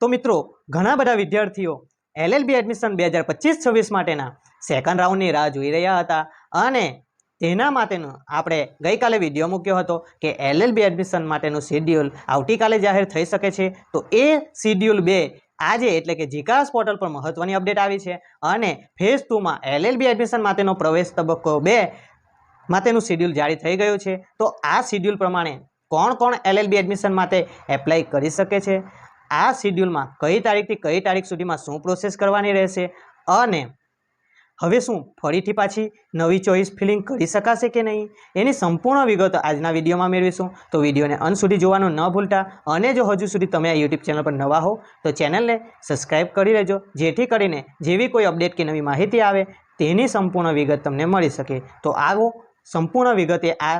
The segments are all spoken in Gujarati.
તો મિત્રો, ઘણા બધા વિદ્યાર્થીઓ એલએલબી એડમિશન બે હજાર પચીસ છવ્વીસ માટેના સેકન્ડ રાઉન્ડની રાહ જોઈ રહ્યા હતા અને તેના માટેનું આપણે ગઈકાલે વીડિયો મૂક્યો હતો કે એલએલબી એડમિશન માટેનું શેડ્યુલ આવતીકાલે જાહેર થઈ શકે છે. તો એ શેડ્યુલ બે આજે એટલે કે જીકાસ પોર્ટલ પર મહત્વની અપડેટ આવી છે અને ફેઝ ટુમાં એલએલબી એડમિશન માટેનો પ્રવેશ તબક્કો બે માટેનું શેડ્યુલ જારી થઈ ગયું છે. તો આ શેડ્યુલ પ્રમાણે કોણ કોણ એલએલબી એડમિશન માટે એપ્લાય કરી શકે છે? આ શિડ્યુલમાં કઈ તારીખથી કઈ તારીખ સુધીમાં શું પ્રોસેસ કરવાની રહેશે અને હવે શું, ફરીથી પાછી નવી ચોઈસ ફિલિંગ કરી શકાશે કે નહીં? એની સંપૂર્ણ વિગત આજના વિડીયોમાં મેળવીશું. તો વિડીયોને અંત સુધી જોવાનું ન ભૂલતા અને જો હજુ સુધી તમે આ યુટ્યુબ ચેનલ પર નવા હો, તો ચેનલને સબસ્ક્રાઈબ કરી લેજો. જેથી કરીને જેવી કોઈ અપડેટ કે નવી માહિતી આવે, તેની સંપૂર્ણ વિગત તમને મળી શકે. તો આવો સંપૂર્ણ વિગતે આ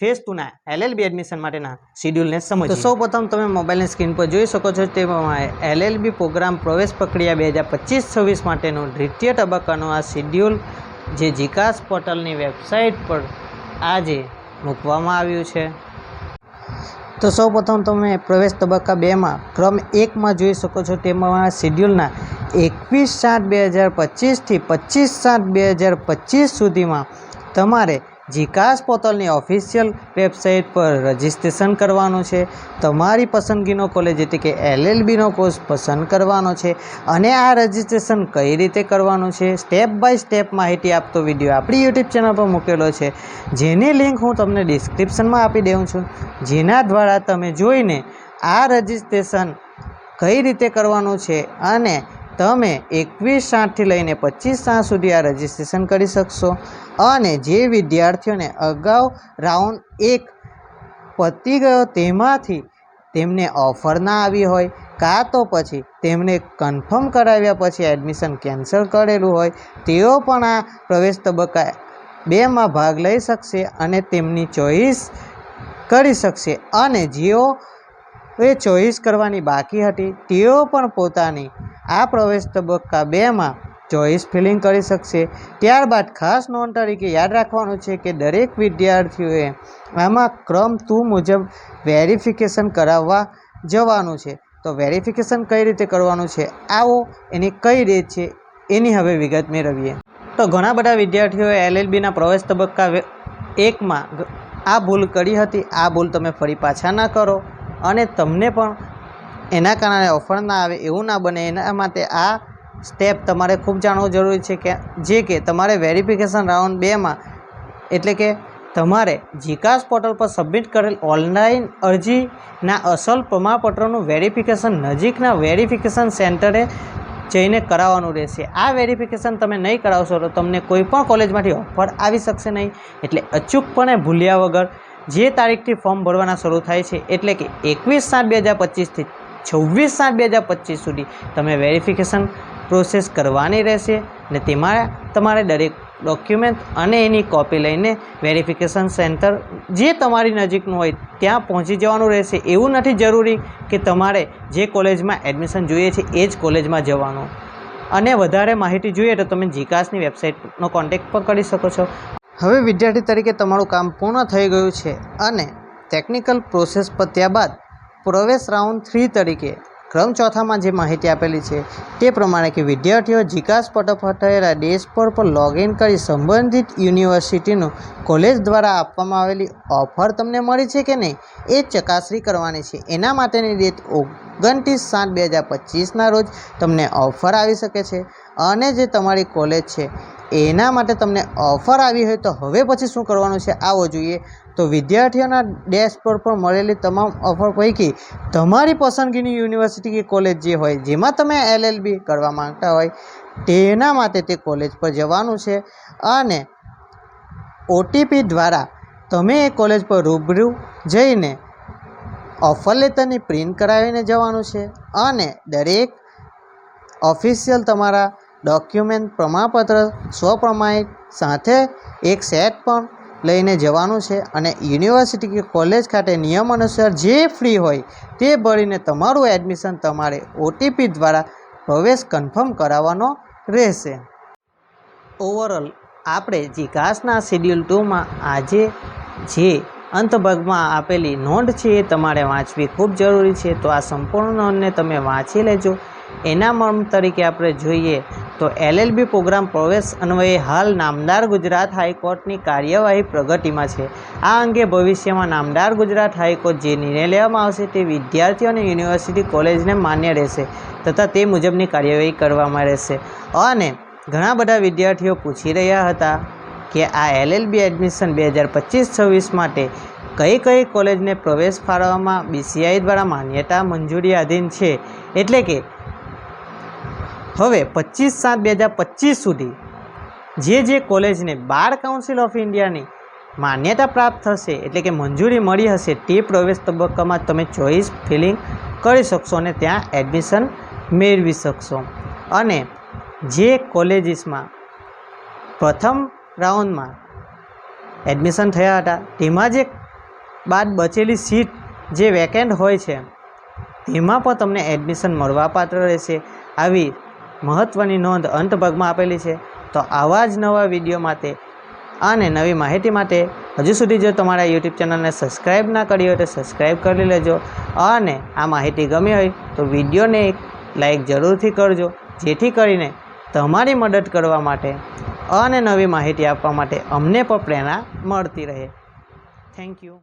ફેઝ ટુના એલએલબી એડમિશન માટેના શિડ્યુલને સમજો સૌ પ્રથમ તમે મોબાઈલની સ્ક્રીન પર જોઈ શકો છો તેમાં એલએલબી પ્રોગ્રામ પ્રવેશ પ્રક્રિયા બે હજાર પચીસ છવ્વીસ માટેનું દ્વિતીય તબક્કાનું આ શિડ્યુલ જે જીકાસ પોર્ટલની વેબસાઇટ પર આજે મૂકવામાં આવ્યું છે. તો સૌ પ્રથમ તમે પ્રવેશ તબક્કા બેમાં ક્રમ એકમાં જોઈ શકો છો તેમાં શિડ્યુલના એકવીસ સાત બે હજાર પચીસથી પચીસ સાત બે હજાર પચીસ સુધીમાં તમારે જીકાસ પોર્ટલની ઓફિશિયલ વેબસાઇટ પર રજિસ્ટ્રેશન કરવાનું છે. તમારી પસંદગીનો કોલેજ એટલે કે એલએલબીનો કોર્સ પસંદ કરવાનો છે અને આ રજિસ્ટ્રેશન કઈ રીતે કરવાનું છે? સ્ટેપ બાય સ્ટેપ માહિતી આપતો વીડિયો આપણી યુટ્યુબ ચેનલ પર મૂકેલો છે. જેની લિંક હું તમને ડિસ્ક્રિપ્શનમાં આપી દઉં છું. જેના દ્વારા તમે જોઈને આ રજિસ્ટ્રેશન કઈ રીતે કરવાનું છે અને તમે એકવીસ સાતથી લઈને પચીસ સાત સુધી આ રજિસ્ટ્રેશન કરી શકશો. અને જે વિદ્યાર્થીઓને અગાઉ રાઉન્ડ એક પતી ગયો તેમાંથી તેમને ઓફર ના આવી હોય, કાં તો પછી તેમને કન્ફર્મ કરાવ્યા પછી એડમિશન કેન્સલ કરેલું હોય, તેઓ પણ આ પ્રવેશ તબક્કા બેમાં ભાગ લઈ શકશે અને તેમની ચોઈસ કરી શકશે. અને જેઓ એ ચોઈસ કરવાની બાકી હતી, તેઓ પણ પોતાની આ પ્રવેશ તબક્કા બેમાં ચોઈસ ફિલિંગ કરી શકશે. ત્યારબાદ ખાસ નોંધ તરીકે યાદ રાખવાનું છે કે દરેક વિદ્યાર્થીઓએ આમાં ક્રમ ટુ મુજબ વેરિફિકેશન કરાવવા જવાનું છે. તો વેરિફિકેશન કઈ રીતે કરવાનું છે? આવો એની કઈ રીત છે એની હવે વિગત મેળવીએ. તો ઘણા બધા વિદ્યાર્થીઓએ એલએલબીના પ્રવેશ તબક્કા એકમાં આ ભૂલ કરી હતી, આ ભૂલ તમે ફરી પાછા ના કરો. અને તમને પણ એના કારણે ઓફર ના આવે એવું ના બને, એના માટે આ સ્ટેપ તમારે ખૂબ જાણવું જરૂરી છે કે જે કે તમારે વેરિફિકેશન રાઉન્ડ બેમાં એટલે કે તમારે જીકાસ પોર્ટલ પર સબમિટ કરેલ ઓનલાઈન અરજીના અસલ પ્રમાણપત્રનું વેરિફિકેશન નજીકના વેરિફિકેશન સેન્ટરે જઈને કરાવવાનું રહેશે. આ વેરિફિકેશન તમે નહીં કરાવશો તો તમને કોઈ પણ કોલેજમાંથી ઓફર આવી શકશે નહીં. એટલે અચૂકપણે ભૂલ્યા વગર જે તારીખથી ફોર્મ ભરવાના શરૂ થાય છે, એટલે કે એકવીસ સાત બે હજાર પચીસથી છવ્વીસ સાત બે હજાર પચીસ સુધી તમે વેરિફિકેશન પ્રોસેસ કરવાની રહેશે ને તેમાં તમારે દરેક ડોક્યુમેન્ટ અને એની કોપી લઈને વેરિફિકેશન સેન્ટર જે તમારી નજીકનું હોય ત્યાં પહોંચી જવાનું રહેશે. એવું નથી જરૂરી કે તમારે જે કોલેજમાં એડમિશન જોઈએ છે એ જ કોલેજમાં જવાનું. અને વધારે માહિતી જોઈએ તો તમે જીકાસની વેબસાઇટનો કોન્ટેક્ટ પણ કરી શકો છો. હવે વિદ્યાર્થી તરીકે તમારું કામ પૂર્ણ થઈ ગયું છે અને ટેકનિકલ પ્રોસેસ પત્યા બાદ પ્રવેશ રાઉન્ડ થ્રી તરીકે ક્રમ ચોથામાં જે માહિતી આપેલી છે તે પ્રમાણે કે વિદ્યાર્થીઓ જીકાસ પટો થયેલા ડેશબોર્ડ પર લોગિન કરી સંબંધિત યુનિવર્સિટીનું કોલેજ દ્વારા આપવામાં આવેલી ઓફર તમને મળી છે કે નહીં એ ચકાસણી કરવાની છે. એના માટેની ડેટ ઓગણત્રીસ સાત બે હજાર પચીસના રોજ તમને ઓફર આવી શકે છે. અને જે તમારી કોલેજ છે, એના માટે તમને ઓફર આવી હોય તો હવે પછી શું કરવાનું છે, આવો જોઈએ. તો વિદ્યાર્થીઓના ડેશબોર્ડ પર મળેલી તમામ ઓફર પૈકી તમારી પસંદગીની યુનિવર્સિટી કે કોલેજ જે હોય, જેમાં તમે એલએલબી કરવા માંગતા હોય, તેના માટે તે કોલેજ પર જવાનું છે. અને ઓટીપી દ્વારા તમે એ કોલેજ પર રૂબરૂ જઈને ઓફર લેટરની પ્રિન્ટ કરાવીને જવાનું છે. અને દરેક ઓફિશિયલ તમારા ડોક્યુમેન્ટ પ્રમાણપત્ર સ્વપ્રમાણિત સાથે એક સેટ પણ લઈને જવાનું છે અને યુનિવર્સિટી કે કોલેજ ખાતે નિયમ અનુસાર જે ફ્રી હોય તે ભરીને તમારું એડમિશન તમારે ઓટીપી દ્વારા પ્રવેશ કન્ફર્મ કરાવવાનો રહેશે. ઓવરઓલ આપણે જીકાસના શેડ્યુલ ટુમાં આજે જે અંતભાગમાં આપેલી નોંધ છે એ તમારે વાંચવી ખૂબ જરૂરી છે. તો આ સંપૂર્ણ નોંધને તમે વાંચી લેજો. એના મર્મ તરીકે આપણે જોઈએ તો એલએલબી પ્રોગ્રામ પ્રવેશ અન્વયે હાલ નામદાર ગુજરાત હાઈકોર્ટની કાર્યવાહી પ્રગતિમાં છે. આ અંગે ભવિષ્યમાં નામદાર ગુજરાત હાઈકોર્ટ જે નિર્ણય લેવામાં આવશે તે વિદ્યાર્થીઓ અને યુનિવર્સિટી કોલેજને માન્ય રહેશે તથા તે મુજબની કાર્યવાહી કરવામાં રહેશે. અને ઘણા બધા વિદ્યાર્થીઓ પૂછી રહ્યા હતા કે આ એલએલબી એડમિશન બે હજાર પચીસ છવ્વીસ માટે કઈ કઈ કોલેજને પ્રવેશ ફાળવવામાં બીસીઆઈ દ્વારા માન્યતા મંજૂરી આધીન છે? એટલે કે હવે પચીસ સાત બે હજાર પચીસ સુધી જે જે કોલેજને બાર કાઉન્સિલ ઓફ ઇન્ડિયાની માન્યતા પ્રાપ્ત થશે, એટલે કે મંજૂરી મળી હશે તે પ્રવેશ તબક્કામાં તમે ચોઈસ ફિલિંગ કરી શકશો અને ત્યાં એડમિશન મેળવી શકશો. અને જે કોલેજીસમાં પ્રથમ રાઉન્ડમાં એડમિશન થયા હતા, તેમાં જે બાદ બચેલી સીટ જે વેકેન્ટ હોય છે, તેમાં પણ તમને એડમિશન મળવાપાત્ર રહેશે. આવી મહત્ત્વની નોંધ અંત ભાગમાં આપેલી છે, તો આવા જ નવા વીડિયો માટે અને નવી માહિતી માટે હજુ સુધી જો તમારા યુટ્યુબ ચેનલને સબસ્ક્રાઈબ ના કરી હોય તો સબસ્ક્રાઈબ કરી લેજો અને આ માહિતી ગમી હોય તો વિડીયોને એક લાઈક જરૂરથી કરજો, જેથી કરીને તમારી મદદ કરવા માટે અને નવી માહિતી આપવા માટે અમને પણ પ્રેરણા મળતી રહે. Thank you